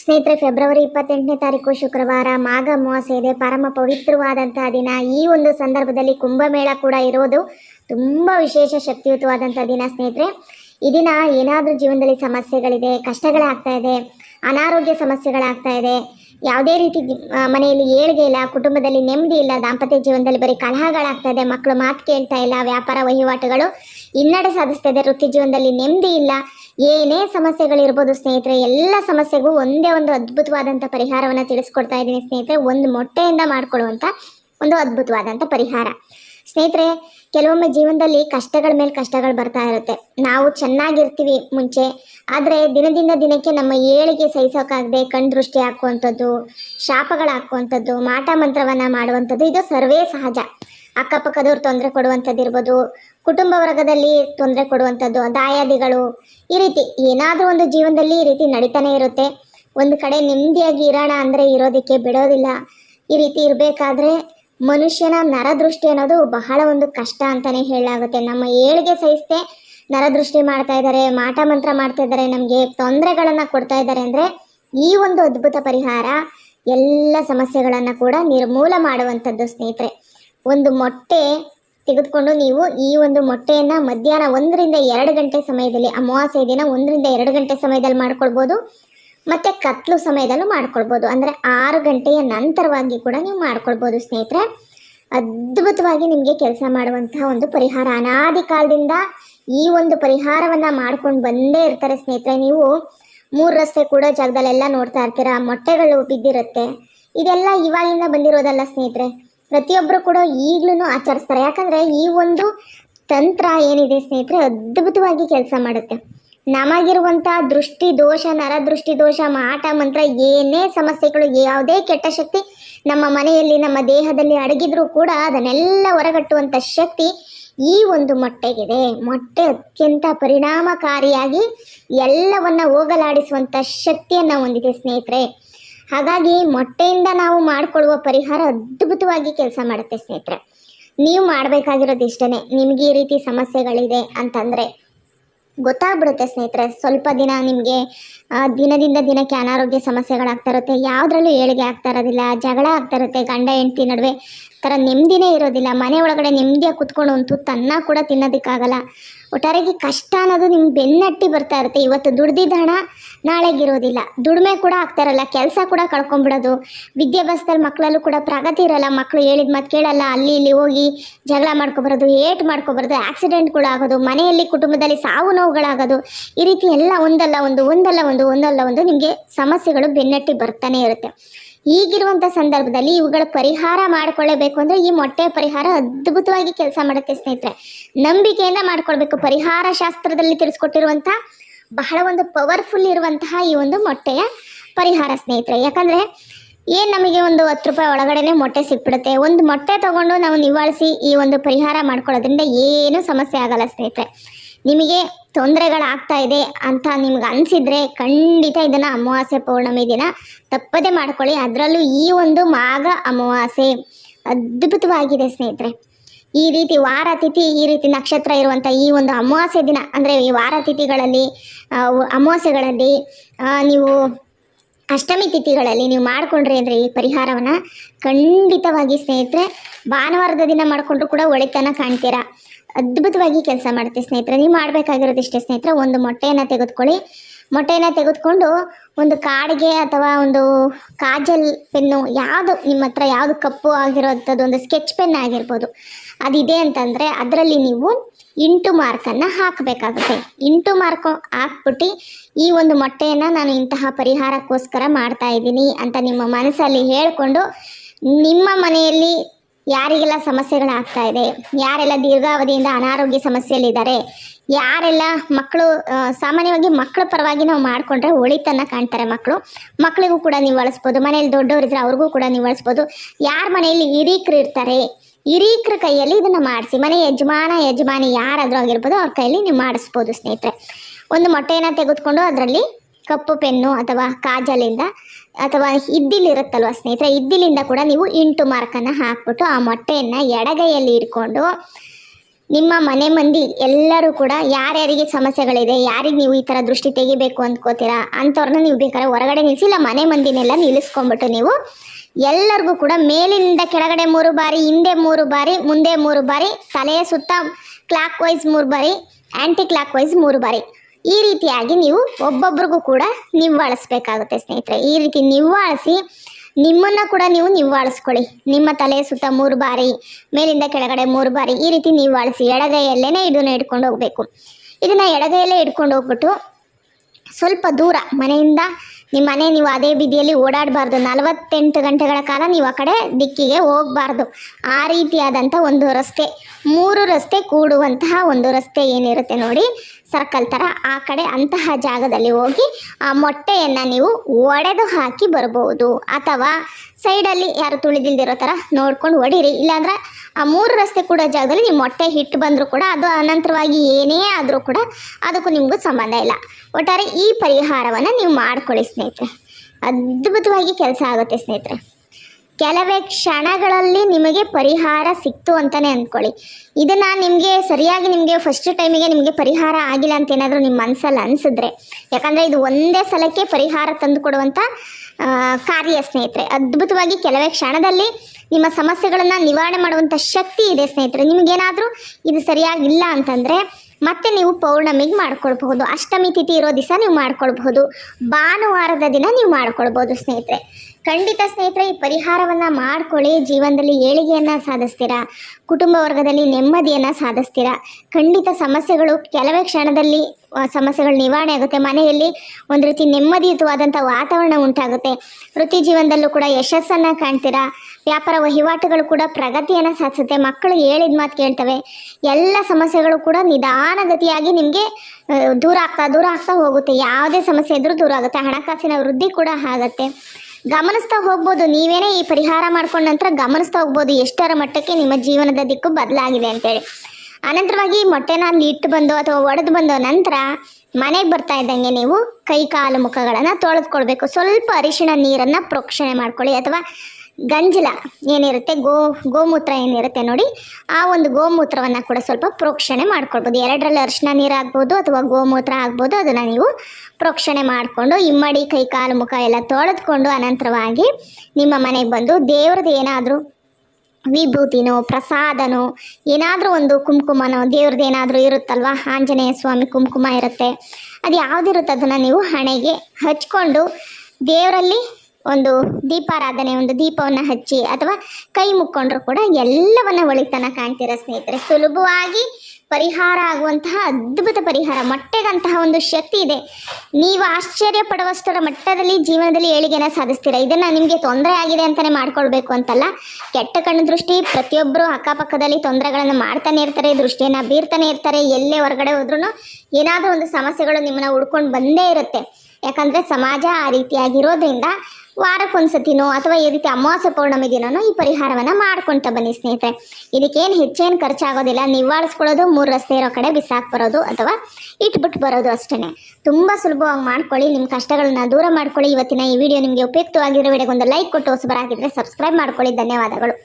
ಸ್ನೇಹಿತರೆ, ಫೆಬ್ರವರಿ ಇಪ್ಪತ್ತೆಂಟನೇ ತಾರೀಕು ಶುಕ್ರವಾರ ಮಾಘ ಅಮಾವಾಸ್ಯೆ ಇದೆ ಪರಮ ಪವಿತ್ರವಾದಂತಹ ದಿನ. ಈ ಒಂದು ಸಂದರ್ಭದಲ್ಲಿ ಕುಂಭಮೇಳ ಕೂಡ ಇರೋದು ತುಂಬ ವಿಶೇಷ ಶಕ್ತಿಯುತವಾದಂಥ ದಿನ ಸ್ನೇಹಿತರೆ. ಈ ದಿನ ಏನಾದರೂ ಜೀವನದಲ್ಲಿ ಸಮಸ್ಯೆಗಳಿದೆ ಕಷ್ಟಗಳಾಗ್ತಾ ಇದೆ, ಅನಾರೋಗ್ಯ ಸಮಸ್ಯೆಗಳಾಗ್ತಾ ಇದೆ, ಯಾವುದೇ ರೀತಿ ಮನೆಯಲ್ಲಿ ಏಳಿಗೆ ಇಲ್ಲ, ಕುಟುಂಬದಲ್ಲಿ ನೆಮ್ಮದಿ ಇಲ್ಲ, ದಾಂಪತ್ಯ ಜೀವನದಲ್ಲಿ ಬರೀ ಕಲಹಗಳಾಗ್ತಾ ಇದೆ ಮಕ್ಕಳು ಮಾತು ಕೇಳ್ತಾ ಇಲ್ಲ, ವ್ಯಾಪಾರ ವಹಿವಾಟುಗಳು ಹಿನ್ನಡೆ ಸಾಧಿಸ್ತಾ ಇದೆ, ವೃತ್ತಿ ಜೀವನದಲ್ಲಿ ನೆಮ್ಮದಿ ಇಲ್ಲ ಏನೇ ಸಮಸ್ಯೆಗಳಿರ್ಬೋದು ಸ್ನೇಹಿತರೆ, ಎಲ್ಲ ಸಮಸ್ಯೆಗೂ ಒಂದೇ ಒಂದು ಅದ್ಭುತವಾದಂಥ ಪರಿಹಾರವನ್ನು ತಿಳಿಸ್ಕೊಡ್ತಾ ಇದ್ದೀನಿ ಸ್ನೇಹಿತರೆ. ಒಂದು ಮೊಟ್ಟೆಯಿಂದ ಮಾಡ್ಕೊಳ್ಳುವಂಥ ಒಂದು ಅದ್ಭುತವಾದಂಥ ಪರಿಹಾರ. ಸ್ನೇಹಿತರೆ, ಕೆಲವೊಮ್ಮೆ ಜೀವನದಲ್ಲಿ ಕಷ್ಟಗಳ ಮೇಲೆ ಕಷ್ಟಗಳು ಬರ್ತಾ ಇರುತ್ತೆ. ನಾವು ಚೆನ್ನಾಗಿರ್ತೀವಿ ಮುಂಚೆ, ಆದರೆ ದಿನದಿಂದ ದಿನಕ್ಕೆ ನಮ್ಮ ಏಳಿಗೆ ಸಹಿಸೋಕ್ಕಾಗದೆ ಕಣ್ದೃಷ್ಟಿ ಹಾಕುವಂಥದ್ದು ಶಾಪಗಳು ಹಾಕುವಂಥದ್ದು ಮಾಟ ಮಂತ್ರವನ್ನು ಮಾಡುವಂಥದ್ದು, ಇದು ಸರ್ವೇ ಸಹಜ. ಅಕ್ಕಪಕ್ಕದವ್ರು ತೊಂದರೆ ಕೊಡುವಂಥದ್ದು ಇರ್ಬೋದು, ಕುಟುಂಬ ವರ್ಗದಲ್ಲಿ ತೊಂದರೆ ಕೊಡುವಂಥದ್ದು, ದಾಯಾದಿಗಳು, ಈ ರೀತಿ ಏನಾದರೂ ಒಂದು ಜೀವನದಲ್ಲಿ ಈ ರೀತಿ ನಡೀತಾನೆ ಇರುತ್ತೆ. ಒಂದು ಕಡೆ ನೆಮ್ಮದಿಯಾಗಿ ಇರೋಣ ಅಂದರೆ ಇರೋದಕ್ಕೆ ಬಿಡೋದಿಲ್ಲ. ಈ ರೀತಿ ಇರಬೇಕಾದ್ರೆ ಮನುಷ್ಯನ ನರದೃಷ್ಟಿ ಅನ್ನೋದು ಬಹಳ ಒಂದು ಕಷ್ಟ ಅಂತಲೇ ಹೇಳಲಾಗುತ್ತೆ. ನಮ್ಮ ಏಳಿಗೆ ಸಹಿಸದೆ ನರದೃಷ್ಟಿ ಮಾಡ್ತಾ ಇದ್ದಾರೆ, ಮಾಟ ಮಂತ್ರ ಮಾಡ್ತಾ ಇದ್ದಾರೆ, ನಮಗೆ ತೊಂದರೆಗಳನ್ನು ಕೊಡ್ತಾ ಇದ್ದಾರೆ ಅಂದರೆ ಈ ಒಂದು ಅದ್ಭುತ ಪರಿಹಾರ ಎಲ್ಲ ಸಮಸ್ಯೆಗಳನ್ನು ಕೂಡ ನಿರ್ಮೂಲ ಮಾಡುವಂಥದ್ದು ಸ್ನೇಹಿತರೆ. ಒಂದು ಮೊಟ್ಟೆ ತೆಗೆದುಕೊಂಡು ನೀವು ಈ ಒಂದು ಮೊಟ್ಟೆಯನ್ನು ಮಧ್ಯಾಹ್ನ ಒಂದರಿಂದ ಎರಡು ಗಂಟೆ ಸಮಯದಲ್ಲಿ, ಅಮಾವಾಸ್ಯ ದಿನ ಒಂದರಿಂದ ಎರಡು ಗಂಟೆ ಸಮಯದಲ್ಲಿ ಮಾಡ್ಕೊಳ್ಬೋದು. ಮತ್ತು ಕತ್ಲು ಸಮಯದಲ್ಲೂ ಮಾಡ್ಕೊಳ್ಬೋದು. ಅಂದರೆ ಆರು ಗಂಟೆಯ ನಂತರವಾಗಿ ಕೂಡ ನೀವು ಮಾಡ್ಕೊಳ್ಬೋದು ಸ್ನೇಹಿತರೆ. ಅದ್ಭುತವಾಗಿ ನಿಮಗೆ ಕೆಲಸ ಮಾಡುವಂತಹ ಒಂದು ಪರಿಹಾರ. ಅನಾದಿ ಕಾಲದಿಂದ ಈ ಒಂದು ಪರಿಹಾರವನ್ನು ಮಾಡ್ಕೊಂಡು ಬಂದೇ ಇರ್ತಾರೆ ಸ್ನೇಹಿತರೆ. ನೀವು ಮೂರು ರಸ್ತೆ ಕೂಡ ಜಾಗದಲ್ಲೆಲ್ಲ ನೋಡ್ತಾ ಇರ್ತೀರ. ಮೊಟ್ಟೆಗಳು ಬಿದ್ದಿರುತ್ತೆ. ಇದೆಲ್ಲ ಇವಾಗಿಂದ ಬಂದಿರೋದಲ್ಲ ಸ್ನೇಹಿತರೆ. ಪ್ರತಿಯೊಬ್ಬರು ಕೂಡ ಈಗಲೂ ಆಚರಿಸ್ತಾರೆ. ಯಾಕಂದರೆ ಈ ಒಂದು ತಂತ್ರ ಏನಿದೆ ಸ್ನೇಹಿತರೆ, ಅದ್ಭುತವಾಗಿ ಕೆಲಸ ಮಾಡುತ್ತೆ. ನಮಗಿರುವಂಥ ದೃಷ್ಟಿ ದೋಷ ನರದೃಷ್ಟಿ ದೋಷ ಮಾಟ ಮಂತ್ರ, ಏನೇ ಸಮಸ್ಯೆಗಳು, ಯಾವುದೇ ಕೆಟ್ಟ ಶಕ್ತಿ ನಮ್ಮ ಮನೆಯಲ್ಲಿ, ನಮ್ಮ ದೇಹದಲ್ಲಿ ಅಡಗಿದ್ರೂ ಕೂಡ ಅದನ್ನೆಲ್ಲ ಹೊರಗಟ್ಟುವಂಥ ಶಕ್ತಿ ಈ ಒಂದು ಮೊಟ್ಟೆಗಿದೆ. ಮೊಟ್ಟೆ ಅತ್ಯಂತ ಪರಿಣಾಮಕಾರಿಯಾಗಿ ಎಲ್ಲವನ್ನ ಹೋಗಲಾಡಿಸುವಂಥ ಶಕ್ತಿಯನ್ನು ಹೊಂದಿದೆ ಸ್ನೇಹಿತರೆ. ಹಾಗಾಗಿ ಮೊಟ್ಟೆಯಿಂದ ನಾವು ಮಾಡಿಕೊಳ್ಳುವ ಪರಿಹಾರ ಅದ್ಭುತವಾಗಿ ಕೆಲಸ ಮಾಡುತ್ತೆ ಸ್ನೇಹಿತರೆ. ನೀವು ಮಾಡಬೇಕಾಗಿರೋದು ಇಷ್ಟೇ ನಿಮಗೆ ಈ ರೀತಿ ಸಮಸ್ಯೆಗಳಿದೆ ಅಂತಂದರೆ ಗೊತ್ತಾಗ್ಬಿಡುತ್ತೆ ಸ್ನೇಹಿತರೆ. ಸ್ವಲ್ಪ ದಿನ ನಿಮಗೆ ದಿನದಿಂದ ದಿನಕ್ಕೆ ಅನಾರೋಗ್ಯ ಸಮಸ್ಯೆಗಳಾಗ್ತಾ ಇರುತ್ತೆ. ಯಾವುದ್ರಲ್ಲೂ ಏಳಿಗೆ ಆಗ್ತಾ ಇರೋದಿಲ್ಲ, ಜಗಳ ಆಗ್ತಾ ಇರುತ್ತೆ, ಗಂಡ, ಹೆಂಡತಿ ನಡುವೆ. ಥರ ನೆಮ್ಮದಿನೇ ಇರೋದಿಲ್ಲ. ಮನೆ ಒಳಗಡೆ ನೆಮ್ಮದಿಯಾಗಿ ಕುತ್ಕೊಂಡು ಒಂದು ತುತ್ತು ಅನ್ನ ಕೂಡ ತಿನ್ನೋದಕ್ಕಾಗಲ್ಲ. ಒಟ್ಟಾರೆಗೆ ಕಷ್ಟ ಅನ್ನೋದು ನಿಮ್ಗೆ ಬೆನ್ನಟ್ಟಿ ಬರ್ತಾ ಇರುತ್ತೆ. ಇವತ್ತು ದುಡ್ದಿದ್ದ ಹಣ ನಾಳೆಗಿರೋದಿಲ್ಲ ದುಡಿಮೆ ಕೂಡ ಆಗ್ತಾ ಇರಲ್ಲ. ಕೆಲಸ ಕೂಡ ಕಳ್ಕೊಂಬಿಡೋದು ವಿದ್ಯಾಭ್ಯಾಸದಲ್ಲಿ ಮಕ್ಕಳಲ್ಲೂ ಕೂಡ ಪ್ರಗತಿ ಇರಲ್ಲ. ಮಕ್ಕಳು ಹೇಳಿದ ಮಾತು ಕೇಳಲ್ಲ. ಅಲ್ಲಿ ಇಲ್ಲಿ ಹೋಗಿ ಜಗಳ ಮಾಡ್ಕೊಬರೋದು, ಏಟ್ ಕೂಡ ಆಗೋದು, ಮನೆಯಲ್ಲಿ ಕುಟುಂಬದಲ್ಲಿ ಸಾವು ನೋವುಗಳಾಗೋದು, ಈ ರೀತಿ ಎಲ್ಲ ಒಂದಲ್ಲ ಒಂದು ಒಂದಲ್ಲ ಒಂದು ಒಂದಲ್ಲ ಒಂದು ನಿಮಗೆ ಸಮಸ್ಯೆಗಳು ಬೆನ್ನಟ್ಟಿ ಬರ್ತಾನೆ ಇರುತ್ತೆ. ಈಗಿರುವಂಥ ಸಂದರ್ಭದಲ್ಲಿ ಇವುಗಳ ಪರಿಹಾರ ಮಾಡಿಕೊಳ್ಳಬೇಕು ಅಂದರೆ ಈ ಮೊಟ್ಟೆ ಪರಿಹಾರ ಅದ್ಭುತವಾಗಿ ಕೆಲಸ ಮಾಡುತ್ತೆ ಸ್ನೇಹಿತರೆ. ನಂಬಿಕೆಯಿಂದ ಮಾಡ್ಕೊಳ್ಬೇಕು. ಪರಿಹಾರ ಶಾಸ್ತ್ರದಲ್ಲಿ ತಿಳಿಸ್ಕೊಟ್ಟಿರುವಂಥ ಬಹಳ ಒಂದು ಪವರ್ಫುಲ್ ಇರುವಂತಹ ಈ ಒಂದು ಮೊಟ್ಟೆಯ ಪರಿಹಾರ ಸ್ನೇಹಿತರೆ. ಯಾಕಂದರೆ ಏನು ನಮಗೆ ಒಂದು ಹತ್ತು ರೂಪಾಯಿ ಒಳಗಡೆನೆ ಮೊಟ್ಟೆ ಸಿಕ್ಬಿಡುತ್ತೆ? ಒಂದು ಮೊಟ್ಟೆ ತಗೊಂಡು ನಾವು ನಿವಾಳಿಸಿ ಈ ಒಂದು ಪರಿಹಾರ ಮಾಡ್ಕೊಳ್ಳೋದ್ರಿಂದ ಏನೂ ಸಮಸ್ಯೆ ಆಗಲ್ಲ ಸ್ನೇಹಿತರೆ. ನಿಮಗೆ ತೊಂದರೆಗಳಾಗ್ತಾ ಇದೆ ಅಂತ ನಿಮ್ಗೆ ಅನಿಸಿದ್ರೆ ಖಂಡಿತ ಇದನ್ನು ಅಮಾವಾಸ್ಯೆ ಪೌರ್ಣಮಿ ದಿನ ತಪ್ಪದೇ ಮಾಡ್ಕೊಳ್ಳಿ. ಅದರಲ್ಲೂ ಈ ಒಂದು ಮಾಘ ಅಮಾವಾಸ್ಯೆ ಅದ್ಭುತವಾಗಿದೆ ಸ್ನೇಹಿತರೆ. ಈ ರೀತಿ ವಾರ ತಿಥಿ ಈ ರೀತಿ ನಕ್ಷತ್ರ ಇರುವಂಥ ಈ ಒಂದು ಅಮಾವಾಸ್ಯೆ ದಿನ ಅಂದರೆ ಈ ವಾರ ತಿಥಿಗಳಲ್ಲಿ ಅಮಾವಾಸ್ಯೆಗಳಲ್ಲಿ ನೀವು ಅಷ್ಟಮಿ ತಿಥಿಗಳಲ್ಲಿ ನೀವು ಮಾಡಿಕೊಂಡ್ರಿ ಅಂದರೆ ಈ ಪರಿಹಾರವನ್ನು ಖಂಡಿತವಾಗಿ ಸ್ನೇಹಿತರೆ, ಭಾನುವಾರದ ದಿನ ಮಾಡಿಕೊಂಡ್ರು ಕೂಡ ಒಳಿತನ ಕಾಣ್ತೀರಾ. ಅದ್ಭುತವಾಗಿ ಕೆಲಸ ಮಾಡುತ್ತೆ ಸ್ನೇಹಿತರೆ. ನೀವು ಮಾಡಬೇಕಾಗಿರೋದು ಇಷ್ಟೇ ಸ್ನೇಹಿತರೆ. ಒಂದು ಮೊಟ್ಟೆಯನ್ನು ತೆಗೆದುಕೊಳ್ಳಿ. ಮೊಟ್ಟೆಯನ್ನು ತೆಗೆದುಕೊಂಡು ಒಂದು ಕಾಡಿಗೆ ಅಥವಾ ಒಂದು ಕಾಜಲ್ ಪೆನ್ನು, ಯಾವುದು ನಿಮ್ಮ ಹತ್ರ ಯಾವುದು ಕಪ್ಪು ಆಗಿರೋಂಥದ್ದು, ಒಂದು ಸ್ಕೆಚ್ ಪೆನ್ ಆಗಿರ್ಬೋದು, ಅದಿದೆ ಅಂತಂದರೆ ಅದರಲ್ಲಿ ನೀವು ಇಂಟು ಮಾರ್ಕನ್ನು ಹಾಕಬೇಕಾಗುತ್ತೆ. ಇಂಟು ಮಾರ್ಕ್ ಹಾಕ್ಬಿಟ್ಟು ಈ ಒಂದು ಮೊಟ್ಟೆಯನ್ನು ನಾನು ಇಂತಹ ಪರಿಹಾರಕ್ಕೋಸ್ಕರ ಮಾಡ್ತಾ ಇದ್ದೀನಿ ಅಂತ ನಿಮ್ಮ ಮನಸ್ಸಲ್ಲಿ ಹೇಳಿಕೊಂಡು ನಿಮ್ಮ ಮನೆಯಲ್ಲಿ ಯಾರಿಗೆಲ್ಲ ಸಮಸ್ಯೆಗಳಾಗ್ತಾ ಇದೆ, ಯಾರೆಲ್ಲ ದೀರ್ಘಾವಧಿಯಿಂದ ಅನಾರೋಗ್ಯ ಸಮಸ್ಯೆಯಲ್ಲಿದ್ದಾರೆ, ಯಾರೆಲ್ಲ ಮಕ್ಕಳು ಸಾಮಾನ್ಯವಾಗಿ ಮಕ್ಕಳ ಪರವಾಗಿ ನಾವು ಮಾಡಿಕೊಂಡ್ರೆ ಒಳಿತನ್ನ ಕಾಣ್ತಾರೆ ಮಕ್ಕಳು. ಮಕ್ಕಳಿಗೂ ಕೂಡ ನೀವು ಬಳಸ್ಬೋದು ಮನೆಯಲ್ಲಿ ದೊಡ್ಡವರಿದ್ರೆ ಅವ್ರಿಗೂ ಕೂಡ ನೀವು ಬಳಸ್ಬೋದು ಯಾರ ಮನೆಯಲ್ಲಿ ಹಿರೀಕರು ಇರ್ತಾರೆ, ಹಿರೀಕರ ಕೈಯಲ್ಲಿ ಇದನ್ನು ಮಾಡಿಸಿ, ಮನೆ ಯಜಮಾನ, ಯಜಮಾನಿ ಯಾರಾದರೂ ಆಗಿರ್ಬೋದು ಅವ್ರ ಕೈಯಲ್ಲಿ ನೀವು ಮಾಡಿಸ್ಬೋದು ಸ್ನೇಹಿತರೆ. ಒಂದು ಮೊಟ್ಟೆಯನ್ನು ತೆಗೆದುಕೊಂಡು ಅದರಲ್ಲಿ ಕಪ್ಪು ಪೆನ್ನು ಅಥವಾ ಕಾಜಲಿಂದ ಅಥವಾ ಇದ್ದಿಲಿರುತ್ತಲ್ವ ಸ್ನೇಹಿತರೆ, ಇದ್ದಿಲಿಂದ ಕೂಡ ನೀವು ಇಂಟು ಮಾರ್ಕನ್ನು ಹಾಕ್ಬಿಟ್ಟು ಆ ಮೊಟ್ಟೆಯನ್ನು ಎಡಗೈಯಲ್ಲಿ ಇಟ್ಕೊಂಡು ನಿಮ್ಮ ಮನೆ ಮಂದಿ ಎಲ್ಲರೂ ಕೂಡ ಯಾರ್ಯಾರಿಗೆ ಸಮಸ್ಯೆಗಳಿದೆ, ಯಾರಿಗೆ ನೀವು ಈ ಥರ ದೃಷ್ಟಿ ತೆಗಿಬೇಕು ಅಂದ್ಕೋತೀರಾ ಅಂಥವ್ರನ್ನ ನೀವು ಬೇಕಾದ್ರೆ ಹೊರಗಡೆ ನಿಲ್ಲಿಸಿ ಇಲ್ಲ ಮನೆ ಮಂದಿನೆಲ್ಲ ನಿಲ್ಲಿಸ್ಕೊಂಬಿಟ್ಟು ನೀವು ಎಲ್ಲರಿಗೂ ಕೂಡ ಮೇಲಿನಿಂದ ಕೆಳಗಡೆ ಮೂರು ಬಾರಿ, ಹಿಂದೆ ಮೂರು ಬಾರಿ, ಮುಂದೆ ಮೂರು ಬಾರಿ, ತಲೆಯ ಸುತ್ತ ಕ್ಲಾಕ್ ವೈಸ್ ಮೂರು ಬಾರಿ ಆ್ಯಂಟಿ ಕ್ಲಾಕ್ ವೈಸ್ ಮೂರು ಬಾರಿ. ಈ ರೀತಿಯಾಗಿ ನೀವು ಒಬ್ಬೊಬ್ರಿಗೂ ಕೂಡ ನಿವ್ವಾಳಿಸ್ಬೇಕಾಗುತ್ತೆ, ಸ್ನೇಹಿತರೆ. ಈ ರೀತಿ ನಿವ್ವಾಳಿಸಿ, ನಿಮ್ಮನ್ನು ಕೂಡ ನೀವು ನಿವ್ವಾಳಿಸ್ಕೊಳ್ಳಿ. ನಿಮ್ಮ ತಲೆ ಸುತ್ತ ಮೂರು ಬಾರಿ, ಮೇಲಿಂದ ಕೆಳಗಡೆ ಮೂರು ಬಾರಿ ಈ ರೀತಿ ನಿವ್ವಾಳಿಸಿ, ಎಡಗೈಯಲ್ಲೇನೆ ಇದನ್ನ ಇಟ್ಕೊಂಡು ಹೋಗಬೇಕು. ಇದನ್ನು ಎಡಗೈಯಲ್ಲೇ ಇಟ್ಕೊಂಡು ಹೋಗ್ಬಿಟ್ಟು ಸ್ವಲ್ಪ ದೂರ ಮನೆಯಿಂದ ನಿಮ್ಮ ಮನೆ ನೀವು ಅದೇ ಬೀದಿಯಲ್ಲಿ ಓಡಾಡಬಾರ್ದು. ನಲವತ್ತೆಂಟು ಗಂಟೆಗಳ ಕಾಲ ನೀವು ಆ ಕಡೆ ದಿಕ್ಕಿಗೆ ಹೋಗಬಾರ್ದು. ಆ ರೀತಿಯಾದಂಥ ಒಂದು ರಸ್ತೆ, ಮೂರು ರಸ್ತೆ ಕೂಡುವಂತಹ ಒಂದು ರಸ್ತೆ ಏನಿರುತ್ತೆ ನೋಡಿ, ಸರ್ಕಲ್ ಥರ ಆ ಕಡೆ ಅಂತಹ ಜಾಗದಲ್ಲಿ ಹೋಗಿ ಆ ಮೊಟ್ಟೆಯನ್ನು ನೀವು ಒಡೆದು ಹಾಕಿ ಬರಬಹುದು ಅಥವಾ ಸೈಡಲ್ಲಿ ಯಾರು ತುಳಿದಿಲ್ದಿರೋ ಥರ ನೋಡ್ಕೊಂಡು ಹೊಡೀರಿ. ಇಲ್ಲಾಂದ್ರೆ ಆ ಮೂರು ರಸ್ತೆ ಕೂಡ ಜಾಗದಲ್ಲಿ ನೀವು ಮೊಟ್ಟೆ ಹಿಟ್ಟು ಬಂದರೂ ಕೂಡ ಅದು ಅನಂತರವಾಗಿ ಏನೇ ಆದರೂ ಕೂಡ ಅದಕ್ಕೂ ನಿಮಗೂ ಸಂಬಂಧ ಇಲ್ಲ. ಒಟ್ಟಾರೆ ಈ ಪರಿಹಾರವನ್ನು ನೀವು ಮಾಡ್ಕೊಳ್ಳಿ ಸ್ನೇಹಿತರೆ. ಅದ್ಭುತವಾಗಿ ಕೆಲಸ ಆಗುತ್ತೆ ಸ್ನೇಹಿತರೆ. ಕೆಲವೇ ಕ್ಷಣಗಳಲ್ಲಿ ನಿಮಗೆ ಪರಿಹಾರ ಸಿಕ್ತು ಅಂತಲೇ ಅಂದ್ಕೊಳ್ಳಿ. ಇದನ್ನು ನಿಮಗೆ ಸರಿಯಾಗಿ ನಿಮಗೆ ಫಸ್ಟ್ ಟೈಮಿಗೆ ನಿಮಗೆ ಪರಿಹಾರ ಆಗಿಲ್ಲ ಅಂತ ಏನಾದರೂ ನಿಮ್ಮ ಮನಸ್ಸಲ್ಲಿ ಅನಿಸಿದ್ರೆ, ಯಾಕಂದರೆ ಇದು ಒಂದೇ ಸಲಕ್ಕೆ ಪರಿಹಾರ ತಂದು ಕೊಡುವಂಥ ಕಾರ್ಯ ಸ್ನೇಹಿತರೆ. ಅದ್ಭುತವಾಗಿ ಕೆಲವೇ ಕ್ಷಣದಲ್ಲಿ ನಿಮ್ಮ ಸಮಸ್ಯೆಗಳನ್ನು ನಿವಾರಣೆ ಮಾಡುವಂಥ ಶಕ್ತಿ ಇದೆ ಸ್ನೇಹಿತರೆ. ನಿಮಗೇನಾದರೂ ಇದು ಸರಿಯಾಗಿಲ್ಲ ಅಂತಂದರೆ ಮತ್ತೆ ನೀವು ಪೌರ್ಣಮಿಗೆ ಮಾಡ್ಕೊಳ್ಬಹುದು. ಅಷ್ಟಮಿ ತಿಥಿ ಇರೋ ದಿವಸ ನೀವು ಮಾಡ್ಕೊಳ್ಬಹುದು. ಭಾನುವಾರದ ದಿನ ನೀವು ಮಾಡ್ಕೊಳ್ಬೋದು ಸ್ನೇಹಿತರೆ. ಖಂಡಿತ ಸ್ನೇಹಿತರೆ, ಈ ಪರಿಹಾರವನ್ನು ಮಾಡ್ಕೊಳ್ಳಿ. ಜೀವನದಲ್ಲಿ ಏಳಿಗೆಯನ್ನು ಸಾಧಿಸ್ತೀರಾ? ಕುಟುಂಬ ವರ್ಗದಲ್ಲಿ ನೆಮ್ಮದಿಯನ್ನು ಸಾಧಿಸ್ತೀರಾ? ಖಂಡಿತ ಸಮಸ್ಯೆಗಳು ಕೆಲವೇ ಕ್ಷಣದಲ್ಲಿ ಸಮಸ್ಯೆಗಳು ನಿವಾರಣೆ ಆಗುತ್ತೆ. ಮನೆಯಲ್ಲಿ ಒಂದು ರೀತಿ ನೆಮ್ಮದಿಯುತವಾದಂಥ ವಾತಾವರಣ ಉಂಟಾಗುತ್ತೆ. ವೃತ್ತಿ ಜೀವನದಲ್ಲೂ ಕೂಡ ಯಶಸ್ಸನ್ನು ಕಾಣ್ತೀರಾ? ವ್ಯಾಪಾರ ವಹಿವಾಟುಗಳು ಕೂಡ ಪ್ರಗತಿಯನ್ನು ಸಾಧಿಸುತ್ತೆ. ಮಕ್ಕಳು ಹೇಳಿದ ಮಾತು ಕೇಳ್ತವೆ. ಎಲ್ಲ ಸಮಸ್ಯೆಗಳು ಕೂಡ ನಿಧಾನಗತಿಯಾಗಿ ನಿಮಗೆ ದೂರ ಆಗ್ತಾ ದೂರ ಆಗ್ತಾ ಹೋಗುತ್ತೆ. ಯಾವುದೇ ಸಮಸ್ಯೆ ಇದ್ರೂ ದೂರ ಆಗುತ್ತೆ. ಹಣಕಾಸಿನ ವೃದ್ಧಿ ಕೂಡ ಆಗುತ್ತೆ. ಗಮನಿಸ್ತಾ ಹೋಗ್ಬೋದು. ನೀವೇನೇ ಈ ಪರಿಹಾರ ಮಾಡ್ಕೊಂಡ ನಂತರ ಗಮನಿಸ್ತಾ ಹೋಗ್ಬೋದು. ಎಷ್ಟರ ಮಟ್ಟಕ್ಕೆ ನಿಮ್ಮ ಜೀವನದ ದಿಕ್ಕು ಬದಲಾಗಿದೆ ಅಂತೇಳಿ. ಅನಂತರವಾಗಿ ಮೊಟ್ಟೆನ ಅಲ್ಲಿ ಇಟ್ಟು ಬಂದು ಅಥವಾ ಒಡೆದು ಬಂದ ನಂತರ ಮನೆಗೆ ಬರ್ತಾ ಇದ್ದಂಗೆ ನೀವು ಕೈ ಕಾಲು ಮುಖಗಳನ್ನು ತೊಳೆದುಕೊಳ್ಬೇಕು. ಸ್ವಲ್ಪ ಅರಿಶಿಣ ನೀರನ್ನು ಪ್ರೋಕ್ಷಣೆ ಮಾಡ್ಕೊಳ್ಳಿ ಅಥವಾ ಗಂಜಲ ಏನಿರುತ್ತೆ? ಗೋ, ಗೋಮೂತ್ರ ಏನಿರುತ್ತೆ ನೋಡಿ, ಆ ಒಂದು ಗೋಮೂತ್ರವನ್ನು ಕೂಡ ಸ್ವಲ್ಪ ಪ್ರೋಕ್ಷಣೆ ಮಾಡ್ಕೊಳ್ಬೋದು. ಎರಡರಲ್ಲಿ ಅರಿಶಿನ ನೀರು ಆಗ್ಬೋದು ಅಥವಾ ಗೋಮೂತ್ರ ಆಗ್ಬೋದು, ಅದನ್ನು ನೀವು ಪ್ರೋಕ್ಷಣೆ ಮಾಡಿಕೊಂಡು ಇಮ್ಮಡಿ, ಕೈ, ಕಾಲು, ಮುಖ ಎಲ್ಲ ತೊಳೆದುಕೊಂಡು ಅನಂತರವಾಗಿ ನಿಮ್ಮ ಮನೆಗೆ ಬಂದು ದೇವ್ರದ್ದು ಏನಾದರೂ ವಿಭೂತಿನೋ, ಪ್ರಸಾದನೋ, ಏನಾದರೂ ಒಂದು ಕುಂಕುಮನೋ, ದೇವ್ರದ್ದು ಏನಾದರೂ ಇರುತ್ತಲ್ವ? ಆಂಜನೇಯ ಸ್ವಾಮಿ ಕುಂಕುಮ ಇರುತ್ತೆ. ಅದು ಯಾವುದಿರುತ್ತೆ ಅದನ್ನು ನೀವು ಹಣೆಗೆ ಹಚ್ಕೊಂಡು ದೇವರಲ್ಲಿ ಒಂದು ದೀಪಾರಾಧನೆ, ಒಂದು ದೀಪವನ್ನು ಹಚ್ಚಿ ಅಥವಾ ಕೈ ಮುಕ್ಕೊಂಡ್ರು ಕೂಡ ಎಲ್ಲವನ್ನ ಒಳಿತನ ಕಾಣ್ತೀರ ಸ್ನೇಹಿತರೆ. ಸುಲಭವಾಗಿ ಪರಿಹಾರ ಆಗುವಂತಹ ಅದ್ಭುತ ಪರಿಹಾರ, ಮೊಟ್ಟೆಗಂತಹ ಒಂದು ಶಕ್ತಿ ಇದೆ. ನೀವು ಆಶ್ಚರ್ಯ ಪಡುವಷ್ಟರ ಮಟ್ಟದಲ್ಲಿ ಜೀವನದಲ್ಲಿ ಏಳಿಗೆನ ಸಾಧಿಸ್ತೀರ. ಇದನ್ನು ನಿಮಗೆ ತೊಂದರೆ ಆಗಿದೆ ಅಂತಲೇ ಮಾಡ್ಕೊಳ್ಬೇಕು ಅಂತಲ್ಲ. ಕೆಟ್ಟ ಕಣ್ಣು ದೃಷ್ಟಿ ಪ್ರತಿಯೊಬ್ಬರು ಅಕ್ಕಪಕ್ಕದಲ್ಲಿ ತೊಂದರೆಗಳನ್ನು ಮಾಡ್ತಾನೆ ಇರ್ತಾರೆ, ದೃಷ್ಟಿಯನ್ನು ಬೀರ್ತಾನೆ ಇರ್ತಾರೆ, ಎಲ್ಲೇ ಹೊರಗಡೆ ಹೋದ್ರೂ ಏನಾದರೂ ಒಂದು ಸಮಸ್ಯೆಗಳು ನಿಮ್ಮನ್ನ ಹುಡ್ಕೊಂಡು ಬಂದೇ ಇರುತ್ತೆ. ಯಾಕಂದರೆ ಸಮಾಜ ಆ ರೀತಿಯಾಗಿರೋದ್ರಿಂದ ವಾರಕ್ಕೊಂದ್ಸತಿನೋ ಅಥವಾ ಈ ರೀತಿ ಅಮಾವಾಸ್ಯ ಪೌರ್ಣಮಿ ದಿನನೋ ಈ ಪರಿಹಾರವನ್ನು ಮಾಡ್ಕೊಳ್ತಾ ಬನ್ನಿ ಸ್ನೇಹಿತರೆ. ಇದಕ್ಕೇನು ಹೆಚ್ಚೇನು ಖರ್ಚಾಗೋದಿಲ್ಲ. ನಿವಾರಿಸ್ಕೊಳ್ಳೋದು ಮೂರು ರಸ್ತೆ ಇರೋ ಕಡೆ ಬಿಸಾಕ್ ಬರೋದು ಅಥವಾ ಇಟ್ಬಿಟ್ಟು ಬರೋದು ಅಷ್ಟೇ ತುಂಬ ಸುಲಭವಾಗಿ ಮಾಡ್ಕೊಳ್ಳಿ. ನಿಮ್ಮ ಕಷ್ಟಗಳನ್ನ ದೂರ ಮಾಡ್ಕೊಳ್ಳಿ. ಇವತ್ತಿನ ಈ ವಿಡಿಯೋ ನಿಮಗೆ ಉಪಯುಕ್ತವಾಗಿರೋ ವಿಡಿಯೋಗೊಂದು ಲೈಕ್ ಕೊಟ್ಟು ಹೊಸಬರಾಗಿದ್ದರೆ ಸಬ್ಸ್ಕ್ರೈಬ್ ಮಾಡ್ಕೊಳ್ಳಿ. ಧನ್ಯವಾದಗಳು.